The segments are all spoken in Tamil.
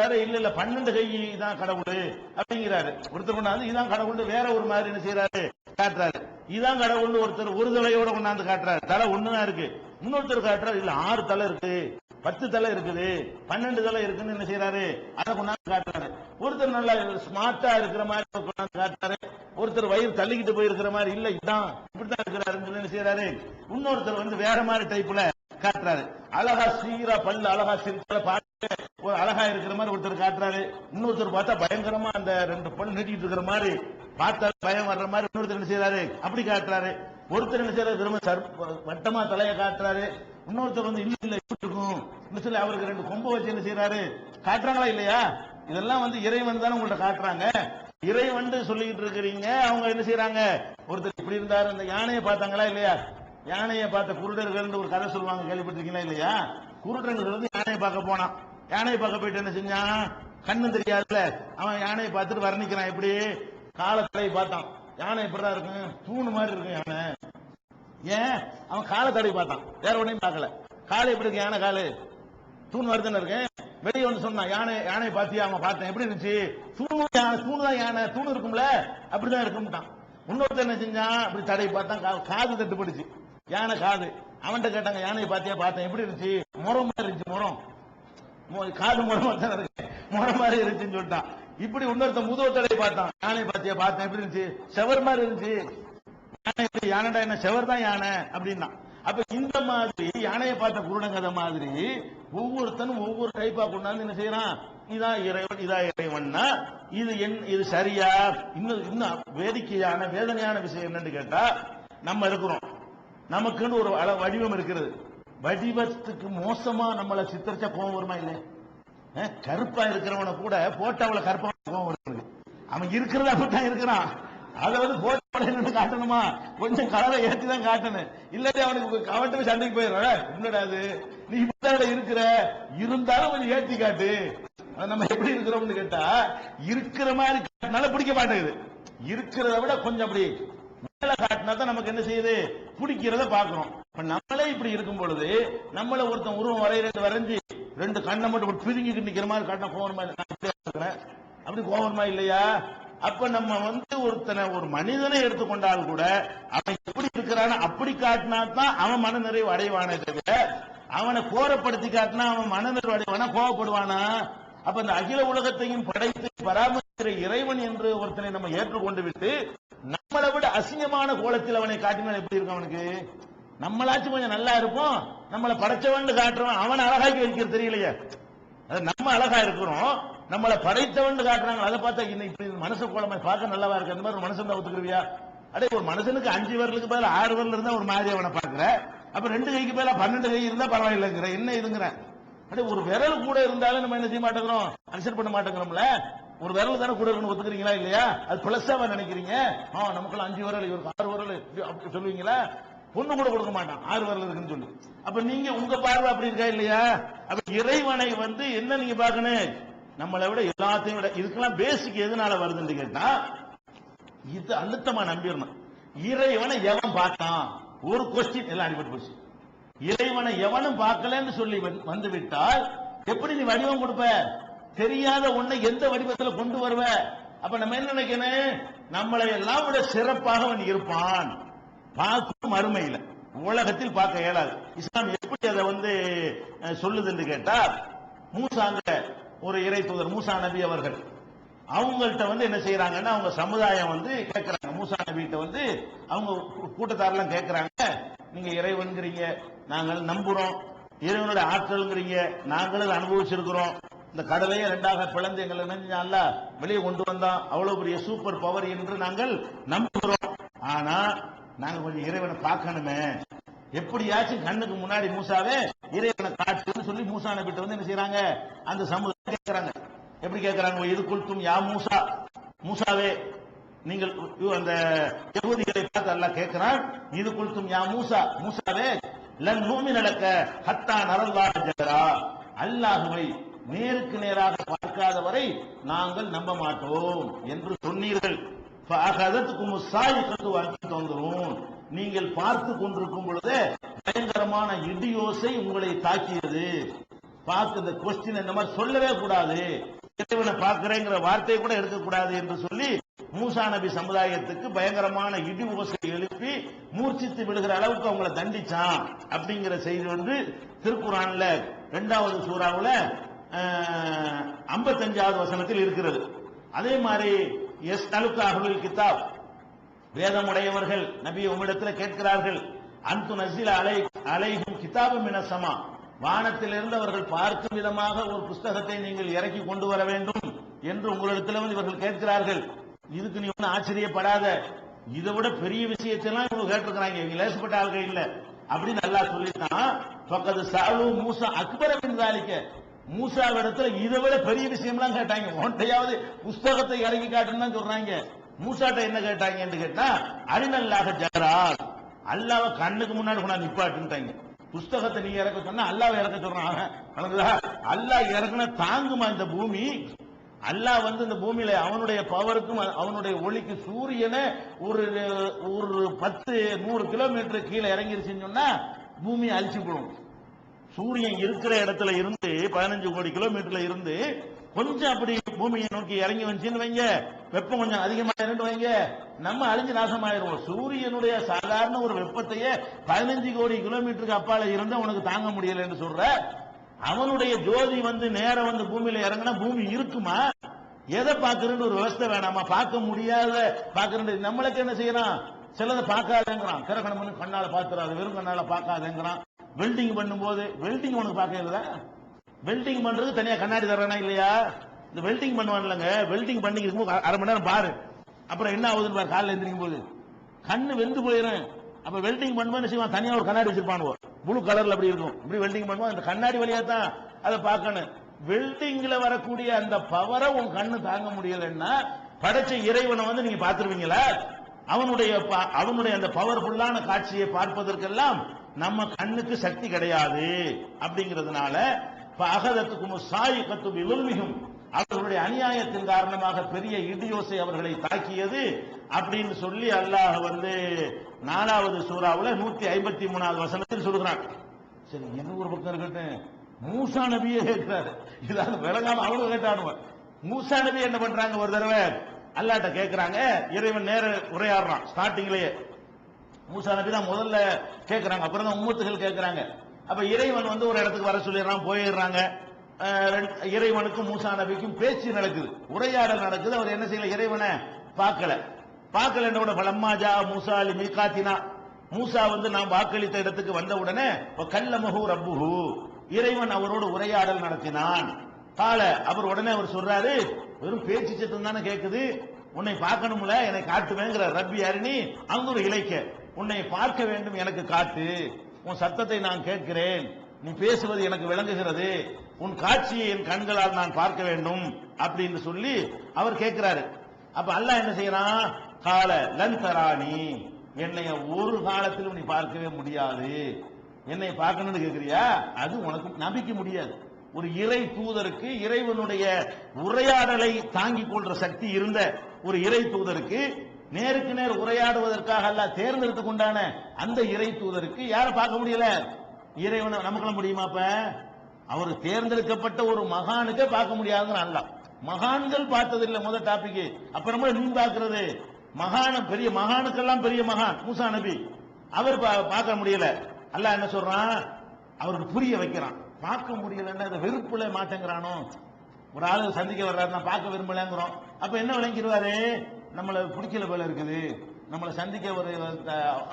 வேற இல்ல இல்ல பன்னெண்டு கை தான் கடவுள் அப்படிங்கிறாரு. ஒருத்தர் கொண்டாந்து இதான் கடவுள் வேற ஒரு மாதிரி என்ன செய்யறாரு காட்டுறாரு. இதான் கடவுள் ஒருத்தர் ஒரு தலையோட கொண்டாந்து காட்டுறாரு. தலை ஒண்ணுதான் இருக்கு. இன்னொருத்தர் காட்டுறாரு இல்ல ஆறு தலை இருக்கு. பத்து தலை இருக்குது. பன்னெண்டு தலை இருக்குன்னு என்ன செய்யறாரு அதை கொண்டாந்து காட்டுறாரு. ஒருத்தர் நல்லா ஸ்மார்ட்டா இருக்கிற மாதிரி கொண்டாந்து காட்டுறாரு. ஒருத்தர் வயிறு தள்ளிக்கிட்டு போயிருக்கிற மாதிரி இல்ல இதான் இப்படித்தான் இருக்கிறாருன்னு சொல்லி என்ன செய்யறாரு இன்னொருத்தர் வந்து வேற மாதிரி டைப்ல காட்டுறாரு. அழகா சீரா பல்லு அழகா சிரிச்சால பார்த்து ஒரு அழகா இருக்கிற மாதிரி ஒருத்தர் காட்டுறாரு. இன்னொருத்தர் பார்த்தா பயங்கரமா அந்த ரெண்டு பல் நீட்டிட்டு இருக்கிற மாதிரி பார்த்தா பயம் வர்ற மாதிரி இன்னொருத்தர் என்ன செய்யறாரு அப்படி காட்டுறாரு. ஒருத்தர் என்ன செய்யறாரு திரும்ப சர் வட்டமா தலைய காட்டுறாரு. இன்னொருத்தர் வந்து இல்ல இல்ல இப்படி இருக்கும். இன்னும் சொல்லி அவருக்கு ரெண்டு கொம்பு வச்சு என்ன செய்யறாரு காட்டுறாங்களா இல்லையா? இதெல்லாம் வந்து இறைவன் தானே உங்கள்ட்ட காட்டுறாங்க. இறைவன் சொல்லிக்கிட்டு இருக்கிறீங்க. அவங்க என்ன செய்யறாங்க ஒருத்தர் இப்படி இருந்தாரு. அந்த யானையை பார்த்தாங்களா இல்லையா? யானையை பார்த்த குருடர்கள் ஒரு கதை சொல்லுவாங்க. கேள்விப்பட்டிருக்கீங்களா இல்லையா? குருடர்கள் வந்து யானையை பார்க்க போனான். யானையை பார்க்க போயிட்டு என்ன செஞ்சான்? கண்ணு தெரியாதுல அவன் யானையை பார்த்துட்டு வர்ணிக்கிறான் எப்படி? காலத்தடை பார்த்தான். யானை எப்படிதான் இருக்கும்? தூணு மாதிரி இருக்கும் யானை. ஏன்? அவன் காலை பார்த்தான். வேற ஒன்றையும் பார்க்கல. காலை எப்படி இருக்கு? யானை காலு. தூண் வருதுன்னு இருக்கேன் வெளியே வந்து சொன்னான். யானை யானை பார்த்தியா? அவன் பார்த்தேன். எப்படி இருந்துச்சு? தூணு யானை தூணு தான் யானை. தூணு இருக்கும்ல. அப்படிதான் இருக்கும்ட்டான். இன்னொருத்தர் என்ன செஞ்சான்? அப்படி தடை பார்த்தான். கா- காது தட்டுப்படுச்சு. யானை காது. அவன்கிட்ட கேட்டாங்க யானையை பார்த்தியா? பார்த்தேன். எப்படி இருந்துச்சு? முறம் மாதிரி இருந்துச்சு முறம் காது முறம் தான் இருக்கு. முறம் மாதிரி இருந்துச்சுன்னு சொல்லிட்டான். இப்படி இன்னொருத்த முதுவத்தடை பார்த்தான். யானை பாத்தியா பார்த்தேன். எப்படி இருந்துச்சு? செவர் மாதிரி இருந்துச்சு. யானை எப்படி? யானைடா என்ன? செவர் தான் யானை. அப்படின்னா அப்ப இந்த மாதிரி யானையை பார்த்த குருடங்கதை மாதிரி ஒவ்வொருத்தனும் ஒவ்வொரு டைப்பா கொண்டாந்து என்ன செய்யறான்? இதான் இறைவன் இதா இறைவன்னா இது என் இது சரியா? இன்னும் இன்னும் வேடிக்கையான வேதனையான விஷயம் என்னன்னு கேட்டா நம்ம இருக்கிறோம். நமக்குன்னு ஒரு வடிவம் இருக்கிறது. வடிவத்துக்கு மோசமா நம்மளை சித்தரிச்சா கோபம் வருமா இல்லை கருப்பா இருக்கிறவன கூட போட்டாவுல கருப்பா கோபம் வருது. அவன் இருக்கிறத அப்படித்தான் இருக்கிறான். அதை வந்து போட்டோட காட்டணுமா? கொஞ்சம் கலரை ஏற்றி தான் காட்டணும். இல்லாட்டி அவனுக்கு அவன்கிட்ட சண்டைக்கு போயிடுற என்னடா அது நீ இப்பதான் இருக்கிற? இருந்தாலும் கொஞ்சம் ஏத்தி காட்டு. அது நம்ம எப்படி இருக்கிறோம்னு கேட்டா இருக்கிற மாதிரி காட்டினால பிடிக்க மாட்டேங்குது. இருக்கிறத விட கொஞ்சம் அப்படி மேல காட்டினா தான் நமக்கு என்ன செய்யுது? பிடிக்கிறத பாக்குறோம் இப்ப நம்மளே இப்படி இருக்கும் பொழுது நம்மள ஒருத்தன் உருவம் வரைய ரெண்டு வரைஞ்சு ரெண்டு கண்ணை மட்டும் ஒரு பிரிஞ்சுக்கிட்டு நிக்கிற மாதிரி காட்டினா கோவரமா நான் இப்படியா இருக்கிறேன். அப்படி கோவரமா இல்லையா? அப்ப நம்ம வந்து ஒருத்தனை ஒரு மனிதனை எடுத்துக்கொண்டால் கூட அவன் எப்படி இருக்கிறான்னு அப்படி காட்டினா தான் அவன் மன நிறைவு அடைவானே தவிர அவனை கோரப்படுத்தி காட்டினா அவன் மன நிறைவு அடைவானா கோவப்படுவானா? அப்ப இந்த அகில உலகத்தையும் படைத்து பராமரிக்கிற இறைவன் என்று ஒருத்தனை நம்ம ஏற்றுக்கொண்டு விட்டு நம்மளை விட கோலத்தில் அவனை காட்டினால் எப்படி இருக்கும் அவனுக்கு? நம்மளாச்சும் கொஞ்சம் நல்லா இருப்போம். நம்மளை படைச்சவன் காட்டுறவன் அவன் அழகாக்கி வைக்கிறது தெரியலையே. அது நம்ம அழகா இருக்கிறோம். நம்மளை படைத்தவன் காட்டுறாங்க. அதை பார்த்தா இன்னைக்கு இப்படி மனசு கோலமா பார்க்க நல்லாவா இருக்கு? அந்த மாதிரி ஒரு மனுஷன் தான் ஒத்துக்குருவியா? அடே ஒரு மனுஷனுக்கு அஞ்சு வரலுக்கு பதிலா ஆறு வரல இருந்தா ஒரு மாதிரி அவனை பாக்குற அப்ப ரெண்டு கைக்கு பதிலா பன்னெண்டு கை இருந்தா பரவாயில்லைங்கிற. என்ன இதுங்கிற? அடே ஒரு விரல் கூட இருந்தாலும் நம்ம என்ன செய்ய மாட்டேங்கிறோம்? அனுசர் பண்ண மாட்டேங்கிறோம்ல. ஒரு விரல் தானே கூட இருக்கணும் ஒத்துக்கிறீங்களா இல்லையா? அது பிளஸ்ஸாவா நினைக்கிறீங்க. ஆ நமக்குள்ள அஞ்சு விரல் இவருக்கு ஆறு விரல் அப்படி சொல்லுவீங்களா? பொண்ணு கூட கொடுக்க மாட்டான். ஆறு வரல இருக்குன்னு சொல்லி. அப்ப நீங்க உங்க பார்வை அப்படி இருக்கா இல்லையா? அப்ப இறைவனை வந்து என்ன நீங்க பார்க்கணும்? நம்மளை விட எல்லாத்தையும் விட இதுக்கெல்லாம் பேசிக் எதனால வருதுன்னு கேட்டா இது அழுத்தமா நம்பிடணும். இறைவனை எவன் பார்த்தான்? ஒரு கொஸ்டின் எல்லாம் அடிபட்டு போச்சு. இறைவனை எவனும் பார்க்கலன்னு சொல்லி வந்து விட்டால் எப்படி நீ வடிவம் கொடுப்ப? தெரியாத ஒண்ணை எந்த வடிவத்துல கொண்டு வருவ? அப்ப நம்ம என்ன நினைக்கணும்? நம்மளை எல்லாம் விட சிறப்பாக அவன் இருப்பான். பார்க்கும் அருமையில். உலகத்தில் பார்க்க இயலாது. இஸ்லாம் எப்படி அதை வந்து சொல்லுதுன்னு சொல்லுது என்று கேட்டா மூசாங்க ஒரு இறை தூதர் மூசா நபி அவர்கள். அவங்கள்ட்ட வந்து என்ன செய்யறாங்கன்னா அவங்க சமுதாயம் வந்து கேட்கறாங்க மூசா நபிகிட்ட வந்து அவங்க கூட்டத்தாரெல்லாம் கேட்கறாங்க நீங்க இறைவன்கிறீங்க நாங்கள் நம்புறோம். இறைவனுடைய ஆற்றல்ங்கிறீங்க நாங்களும் அனுபவிச்சிருக்கிறோம். இந்த கடலையே ரெண்டாக பிளந்து எங்களை நினைஞ்சால வெளியே கொண்டு வந்தான். அவ்வளவு பெரிய சூப்பர் பவர் என்று நாங்கள் நம்புகிறோம். ஆனா நாங்க கொஞ்சம் இறைவனை பார்க்கணுமே. எப்படியாச்சும் கண்ணுக்கு முன்னாடி மூசாவே இறைவனை காட்டுன்னு சொல்லி மூசா நபிட்ட வந்து என்ன செய்யறாங்க அந்த சமுதாயம் கேட்கறாங்க எப்படி கேட்கறாங்க இது குல்தும் யா மூசா. மூசாவே நீங்கள் அந்த யகூதிகளை பார்த்து எல்லாம் கேட்கிறான் இது குல்தும் யா மூசா. மூசாவே லன் நூமி நடக்க ஹத்தா நரல்லாஹ் ஜஹரா அல்லாஹுவை நேருக்கு நேராக பார்க்காத வரை நாங்கள் நம்ப மாட்டோம் என்று சொன்னீர்கள். தோன்றும். நீங்கள் பார்த்து கொண்டிருக்கும் பொழுதே பயங்கரமான இடியோசை உங்களை தாக்கியது. பார்த்து இந்த கொஸ்டின் இந்த மாதிரி சொல்லவே கூடாது. இறைவனை பார்க்கிறேங்கிற வார்த்தையை கூட எடுக்கக்கூடாது என்று சொல்லி மூசா நபி சமுதாயத்துக்கு பயங்கரமான இடி ஓசை எழுப்பி மூர்ச்சித்து விடுகிற அளவுக்கு அவங்களை தண்டிச்சான். அப்படிங்கிற செய்தி வந்து திருக்குறான்ல இரண்டாவது சூறாவில் ஐம்பத்தஞ்சாவது வசனத்தில் இருக்கிறது. அதே மாதிரி எஸ் அலுக்கு அஹ்லுல் கிதாப் வேதமுடையவர்கள் நபி உம்மிடத்தில் கேட்கிறார்கள் அன்பு நசில் அலை அலைகும் கிதாபம் என சமா. வானத்திலிருந்து அவர்கள் பார்க்கும் விதமாக ஒரு புஸ்தகத்தை நீங்கள் இறக்கி கொண்டு வர வேண்டும் என்று உங்களிடத்தில் வந்து இவர்கள் கேட்கிறார்கள். இதுக்கு நீ ஒன்றும் ஆச்சரியப்படாத. இதை விட பெரிய விஷயத்தெல்லாம் இவங்க கேட்டிருக்கிறாங்க. இவங்க லேசப்பட்ட ஆள்கள் இல்ல. அப்படின்னு நல்லா சொல்லித்தான் பக்கத்து சாலு மூசா அக்பரவின் தாலிக்க. மூசாவிடத்துல இதை விட பெரிய விஷயம்லாம் கேட்டாங்க. ஒன்றையாவது புஸ்தகத்தை இறங்கி காட்டுன்னு தான் சொல்றாங்க. மூசாட்ட என்ன கேட்டாங்கன்னு கேட்டா அரிநல்லாக ஜகரால் அல்லாவ கண்ணுக்கு முன்னாடி கொண்டாந்து நிப்பாட்டுட்டாங்க புஸ்தகத்தை நீ இறக்க சொன்னா அல்லாவை இறக்க சொல்றான் அவன். அல்லாஹ் இறக்குனா தாங்குமா இந்த பூமி? அல்லாஹ் வந்து இந்த பூமியில அவனுடைய பவருக்கும் அவனுடைய ஒளிக்கு சூரியனை ஒரு ஒரு பத்து நூறு கிலோமீட்டர் கீழே இறங்கிருச்சுன்னு சொன்னா பூமியை அழிச்சு போடும். சூரியன் இருக்கிற இடத்துல இருந்து பதினஞ்சு கோடி கிலோமீட்டர்ல இருந்து கொஞ்சம் அப்படி பூமியை நோக்கி இறங்கி வந்துச்சுன்னு வைங்க. வெப்பம் கொஞ்சம் அதிகமாயிருந்து வைங்க. நம்ம அழிஞ்சு நாசமாயிருவோம். சூரியனுடைய சாதாரண ஒரு வெப்பத்தையே பதினஞ்சு கோடி கிலோமீட்டருக்கு அப்பால இருந்து உனக்கு தாங்க முடியல என்று சொல்ற அவனுடைய ஜோதி வந்து நேரம் வந்து பூமியில இறங்கினா பூமி இருக்குமா? எதை பாக்குறேன்னு ஒரு விவஸ்தை வேணாமா? பார்க்க முடியாத பாக்குறது நம்மளுக்கு என்ன செய்யறான்? சிலதை பார்க்காதேங்கிறான். கிரகணம் கண்ணால பாத்துறாது வெறும் கண்ணால பார்க்காதேங்கிறான். வெல்டிங் பண்ணும்போது வெல்டிங் உனக்கு பார்க்கறதா வெல்டிங் பண்றது தனியா கண்ணாடி தர்றானா இல்லையா? இந்த வெல்டிங் பண்ணுவான்லங்க. வெல்டிங் பண்ணி இருக்கும்போது அரை மணி நேரம் பாரு. அப்புறம் என்ன ஆகுதுன்னு பாரு காலைல எந்திரிக்கும் போது கண்ணு வெந்து போயிடும் அப்ப வெல்டிங் பண்ணும்போது செய்வான்? தனியா ஒரு கண்ணாடி வச்சிருப்பானுவோ ப்ளூ கலர்ல அப்படி இருக்கும். இப்படி வெல்டிங் பண்ணுவோம் அந்த கண்ணாடி வழியா தான் அதை பார்க்கணும். வெல்டிங்ல வரக்கூடிய அந்த பவரை உன் கண்ணு தாங்க முடியலன்னா படைச்ச இறைவனை வந்து நீங்க பார்த்துருவீங்களா? அவனுடைய அவனுடைய அந்த பவர்ஃபுல்லான காட்சியை பார்ப்பதற்கெல்லாம் நம்ம கண்ணுக்கு சக்தி கிடையாது அப்படிங்கிறதுனால அகதத்துக்கும் சாய் கத்து விழுமிகும் அவர்களுடைய அநியாயத்தின் காரணமாக பெரிய இடியோசை அவர்களை தாக்கியது அப்படின்னு சொல்லி அல்லாஹ் வந்து நாலாவது சூறாவில் நூத்தி ஐம்பத்தி மூணாவது வசனத்தில் சொல்கிறான் சரி என்ன ஒரு பக்கம் இருக்கட்டும். மூசா நபியே கேட்கிறாரு. இதாவது விளங்காம அவங்க கேட்டானுவ மூசா நபி என்ன பண்றாங்க ஒரு தடவை? அல்லாட்ட கேட்கிறாங்க இறைவன் நேர உரையாடுறான். ஸ்டார்டிங்லயே. மூசா நபி தான் முதல்ல கேட்குறாங்க அப்புறம் தான் உம்மத்துகள் கேட்குறாங்க அப்போ இறைவன் வந்து ஒரு இடத்துக்கு வர சொல்லிடுறான் போயிடுறாங்க. இறைவனுக்கும் மூசா நபிக்கும் பேச்சு நடக்குது. உரையாடல் நடக்குது. அவர் என்ன செய்யல? இறைவனை பார்க்கல. பார்க்கல கூட பலம்மா ஜா மூசா அலி மீகாத்தினா. மூசா வந்து நாம் வாக்களித்த இடத்துக்கு வந்த உடனே கல்லமஹு ரப்புஹு. இறைவன் அவரோடு உரையாடல் நடத்தினான். கால அவர் உடனே அவர் சொல்றாரு வெறும் பேச்சு சத்தம் தானே கேட்குது உன்னை பார்க்கணும்ல என்னை காட்டுவேங்கிற ரப்பி அருணி அங்க ஒரு இலைக்க உன்னை பார்க்க வேண்டும் எனக்கு காட்டு உன் சத்தத்தை நான் கேட்கிறேன். நீ பேசுவது எனக்கு விளங்குகிறது. உன் காட்சியை என் கண்களால் நான் பார்க்க வேண்டும் அப்படின்னு சொல்லி அவர் கேட்கிறாரு. அப்ப அல்லாஹ் என்ன செய்யறான் கால லன் தராணி ஒரு காலத்திலும் நீ பார்க்கவே முடியாது. என்னை பார்க்கணும்னு கேட்கிறியா அது உனக்கு நம்பிக்க முடியாது. ஒரு இறை தூதருக்கு இறைவனுடைய உரையாடலை தாங்கிக் கொள்ற சக்தி இருந்த ஒரு இறை தூதருக்கு நேருக்கு நேர் உரையாடுவதற்காக அல்ல தேர்ந்தெடுத்துக் கொண்டான அந்த இறை தூதருக்கு யாரை பார்க்க முடியல? இறைவனை நமக்கெல்லாம் முடியுமா அப்ப? அவர் தேர்ந்தெடுக்கப்பட்ட ஒரு மகானுக்கே பார்க்க முடியாதுங்கிற அல்ல. மகான்கள் பார்த்ததில்லை முதல் டாபிக் அப்புறமா நீ பார்க்கிறது. மகான பெரிய மகானுக்கெல்லாம் பெரிய மகான் மூசா நபி. அவர் பா- பார்க்க முடியல. அல்ல என்ன சொல்றான்? அவருக்கு புரிய வைக்கிறான். பார்க்க முடியலன்னா வெறுப்புல மாட்டேங்கிறானோ? ஒரு ஆளு சந்திக்க வர்றாரு நான் பார்க்க விரும்பலங்கிறோம். அப்ப என்ன விளங்கிடுவாரு? நம்மளை பிடிக்கல போல இருக்குது. நம்மளை சந்திக்க ஒரு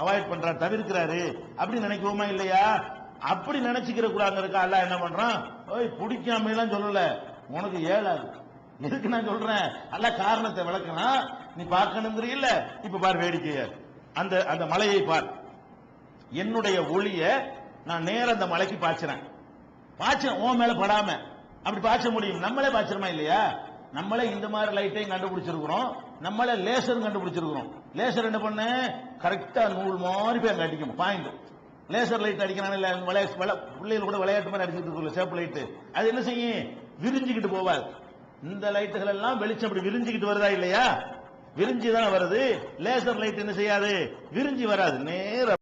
அவாய்ட் பண்றாரு தவிர்க்கிறாரு. அப்படி நினைக்குவோமா இல்லையா? அப்படி நினைச்சுக்கிற கூடாங்க இருக்கா? அல்ல என்ன பண்றான்? ஓய் பிடிக்காம எல்லாம் சொல்லல. உனக்கு ஏழாது. எதுக்கு நான் சொல்றேன்? அல்ல காரணத்தை விளக்கலாம் நீ பார்க்கணுங்கிறீல்ல இப்ப பார் வேடிக்கைய. அந்த அந்த மலையை பார். என்னுடைய ஒளிய நான் நேர அந்த மலைக்கு பாய்ச்சிறேன். பாய்ச்ச உன் மேல படாம. அப்படி பாய்ச்ச முடியும். நம்மளே பாய்ச்சிரமா இல்லையா? நம்மளே இந்த மாதிரி லைட்டையும் கண்டுபிடிச்சிருக்கிறோம். நம்மள லேசர் கண்டுபிடிச்சிருக்கிறோம். லேசர் என்ன பண்ண? கரெக்டா நூல் மாதிரி போய் அங்க அடிக்கும். பாயிண்ட் லேசர் லைட் அடிக்கிறான் இல்ல விளைய- விளை- பிள்ளைகள் கூட விளையாட்டு மாதிரி அடிச்சுட்டு இருக்குல்ல சேப்பு லைட் அது என்ன செய்யும்? விரிஞ்சுக்கிட்டு போவாது. இந்த லைட்டுகள் எல்லாம் வெளிச்சம் அப்படி விரிஞ்சுக்கிட்டு வருதா இல்லையா? விரிஞ்சு தானே வருது. லேசர் லைட் என்ன செய்யாது? விரிஞ்சு வராது. நேரம்